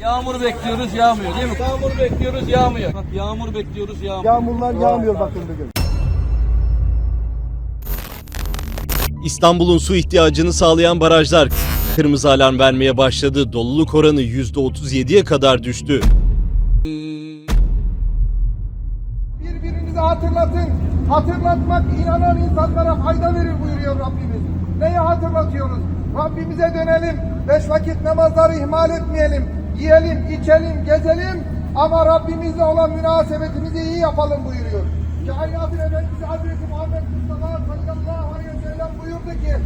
Yağmur bekliyoruz yağmıyor değil mi? Yağmur bekliyoruz yağmıyor. Bak yağmur bekliyoruz yağmıyor. Yağmurlar yağmıyor bakın bugün. İstanbul'un su ihtiyacını sağlayan barajlar kırmızı alarm vermeye başladı. Doluluk oranı %37'ye kadar düştü. Birbirinizi hatırlatın. Hatırlatmak inanan insanlara fayda verir buyuruyor Rabbimiz. Neyi hatırlatıyoruz? Rabbimize dönelim. Beş vakit namazları ihmal etmeyelim. Yiyelim, içelim, gezelim. Ama Rabbimizle olan münasebetimizi iyi yapalım buyuruyor. Kainatın Efendisi Hazreti Muhammed Mustafa sallallahu aleyhi ve sellem buyurdu ki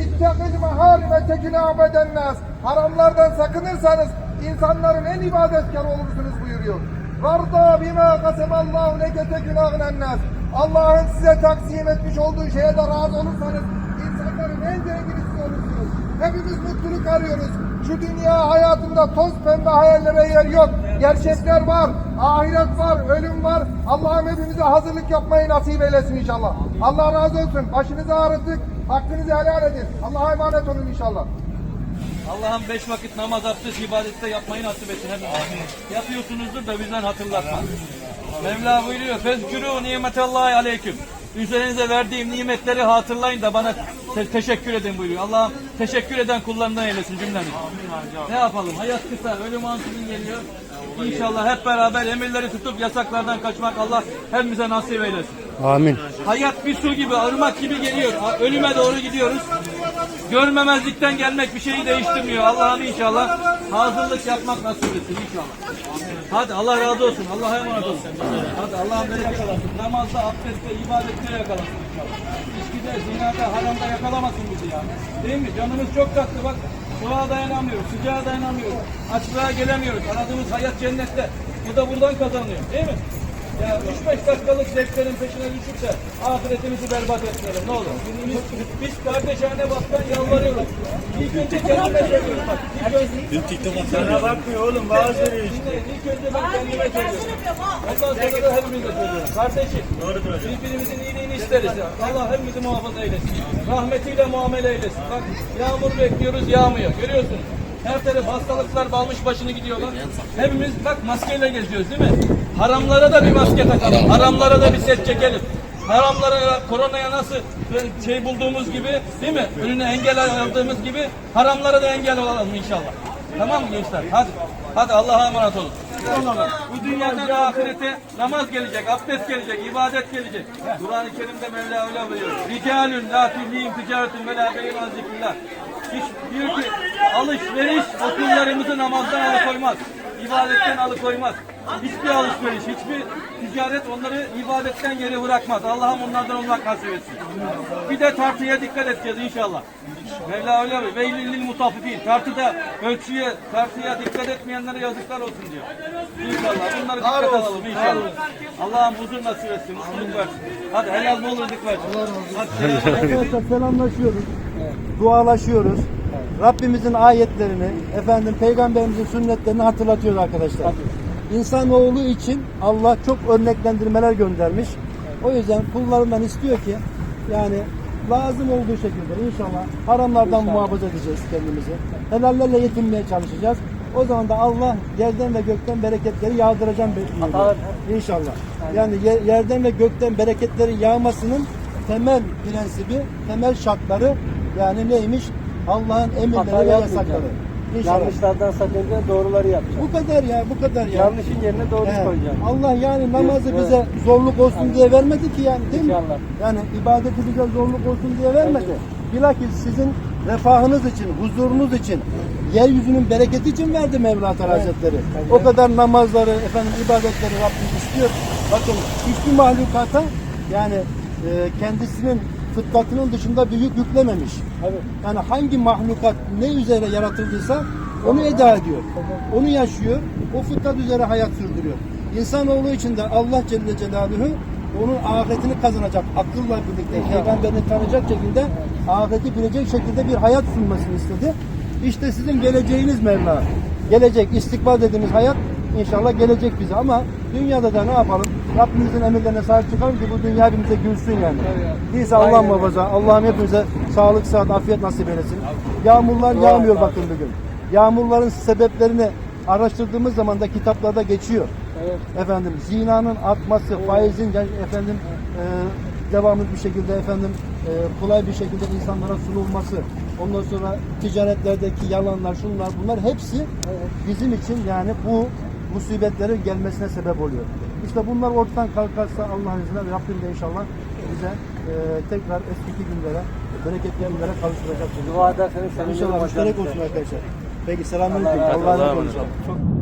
İttekil meharime tekine abeden nas. Haramlardan sakınırsanız insanların en ibadetkarı olursunuz buyuruyor. Varda bima kasemallahu leke tekine nas. Allah'ın size taksim etmiş olduğu şeye de razı olursanız insanların en zenginisi olursunuz. Hepimiz mutluluk arıyoruz. Şu dünya hayatında toz pembe hayallere yer yok. Gerçekler var, ahiret var, ölüm var. Allah'ım hepimize hazırlık yapmayı nasip eylesin inşallah. Allah razı olsun. Başınızı ağrıttık. Hakkınızı helal edin. Allah'a emanet olun inşallah. Allah'ım beş vakit namaz abdest ibadette yapmayı nasip etsin hepimize. Yapıyorsunuzdur da bizden hatırlatma. Mevla buyuruyor. Fezkürü nimetallahi aleyküm. Üzerinize verdiğim nimetleri hatırlayın da bana te- teşekkür edin buyuruyor. Allah'ım teşekkür eden kullarından eylesin cümlemizi. Ne yapalım? Hayat kısa, ölüm ansızın geliyor. İnşallah hep beraber emirleri tutup yasaklardan kaçmak Allah hepimize nasip eylesin. Amin. Hayat bir su gibi, ırmak gibi geliyor. Ölüme doğru gidiyoruz. Görmemezlikten gelmek bir şeyi değiştirmiyor. Allah'ım inşallah hazırlık yapmak nasip etsin inşallah. Hadi Allah razı olsun. Allah'a emanet olun. Hadi Allah'ın bereket alasın. Namazda, abdestte, ibadette yakalasın inşallah. İçkide, zinada, haramda yakalamasın bizi ya. Değil mi? Canımız çok taktı bak. Soğuğa dayanamıyoruz, sıcağa dayanamıyoruz. Açlığa gelemiyoruz. Aradığımız hayat cennette. Bu da buradan kazanılıyor. Değil mi? Ya 3-5 dakikalık zevklerin peşine düşürse ahiretimizi berbat etmeyelim ne olur. Biz, biz kardeşane baktan yalvarıyoruz. İlk önce kendime söylüyorum bak. İlk önce, Sana bakmıyor oğlum bazı veriyor işte. Şimdi ilk önce ben kendime söylüyorum. Ondan sonra da hepimize söylüyorum. Kardeşim birbirimizin iyiliğini isteriz. Allah hepimizi muhafaza eylesin. Rahmetiyle muamele eylesin. Bak yağmur bekliyoruz yağmıyor. Görüyorsunuz. Her taraf hastalıklar balmış başını gidiyorlar. Hepimiz bak maskeyle geziyoruz değil mi? Haramlara da bir maske takalım. Haramlara da bir set çekelim. Haramlara, koronaya nasıl şey bulduğumuz gibi değil mi? Önüne engel aldığımız gibi haramlara da engel olalım inşallah. Tamam mı gençler? Hadi. Hadi Allah'a emanet olun. Bu dünyadan ahirete namaz gelecek, abdest gelecek, ibadet gelecek. Kur'an-ı Kerim'de Mevla öyle buyuruyor. Ricalün la tüllihim ticaretün ve la beyun an zikrillah. İş- Diyor ki alışveriş okullarımızı namazdan alıkoymaz. ibadetten alıkoymaz. Hiçbir alışveriş, hiçbir ticaret onları ibadetten geri bırakmaz. Allah'ım onlardan olmak nasip etsin. Bir de tartıya dikkat edeceğiz inşallah. Mevla öyle mi? Veylillil mutaffifin. Tartıda ölçüye, tartıya dikkat etmeyenlere yazıklar olsun diyor. İnşallah. Bunları dikkat alalım inşallah. Allah'ım huzur nasip etsin, mutluluk versin. Hadi helal bol rızık versin. Hadi selam. Arkadaşlar selamlaşıyoruz. Dualaşıyoruz. Rabbimizin ayetlerini, efendim peygamberimizin sünnetlerini hatırlatıyoruz arkadaşlar. İnsanoğlu için Allah çok örneklendirmeler göndermiş. O yüzden kullarından istiyor ki yani lazım olduğu şekilde inşallah haramlardan muhafaza edeceğiz kendimizi. Helallerle yetinmeye çalışacağız. O zaman da Allah yerden ve gökten bereketleri yağdıracağım. İnşallah. Yani ye- yerden ve gökten bereketlerin yağmasının temel prensibi, temel şartları yani neymiş? Allah'ın emirleri ve yasakları. İnşallah. Yanlışlardan sakınca doğruları yapacağım. Bu kadar ya, bu kadar ya. Yanlışın yerine doğru He. koyacağım. Allah yani namazı Evet. bize zorluk olsun diye vermedi ki yani değil mi? İnşallah. Yani ibadeti bize zorluk olsun diye vermedi. Bilakis sizin refahınız için, huzurunuz için, yeryüzünün bereketi için verdi Mevla Teala Hazretleri. O kadar namazları, efendim ibadetleri Rabbim istiyor. Bakın hiçbir mahlukata yani e, kendisinin fıtratının dışında bir yük yüklememiş. Evet. Yani hangi mahlukat ne üzere yaratıldıysa onu eda ediyor. Onu yaşıyor. O fıtrat üzere hayat sürdürüyor. İnsanoğlu için de Allah Celle Celaluhu onun ahiretini kazanacak akılla birlikte peygamberini tanıyacak şekilde ahireti bilecek şekilde bir hayat sunmasını istedi. İşte sizin geleceğiniz Mevla. Gelecek, istikbal dediğimiz hayat inşallah gelecek bize ama dünyada da ne yapalım? Rabbimizin emirlerine sahip çıkalım ki bu dünya hepimize gülsün yani. Değilse Allah muhafaza. Allah'ım hepimize sağlık, sıhhat, afiyet nasip eylesin. Yağmurlar yağmıyor bakın bugün. Yağmurların sebeplerini araştırdığımız zaman da kitaplarda geçiyor. Evet. Efendim zinanın artması, faizin yani efendim e, devamlı bir şekilde efendim e, kolay bir şekilde insanlara sunulması, ondan sonra ticaretlerdeki yalanlar, şunlar bunlar hepsi bizim için yani bu musibetlerin gelmesine sebep oluyor. İşte bunlar ortadan kalkarsa Allah'ın izniyle Rabbim de inşallah bize e, tekrar eskiki günlere, bereketli günlere kavuşturacak. Dua ederseniz sevinirim İnşallah müşterek olsun arkadaşlar. Peki selamünaleyküm. Allah'a emanet olun. Çok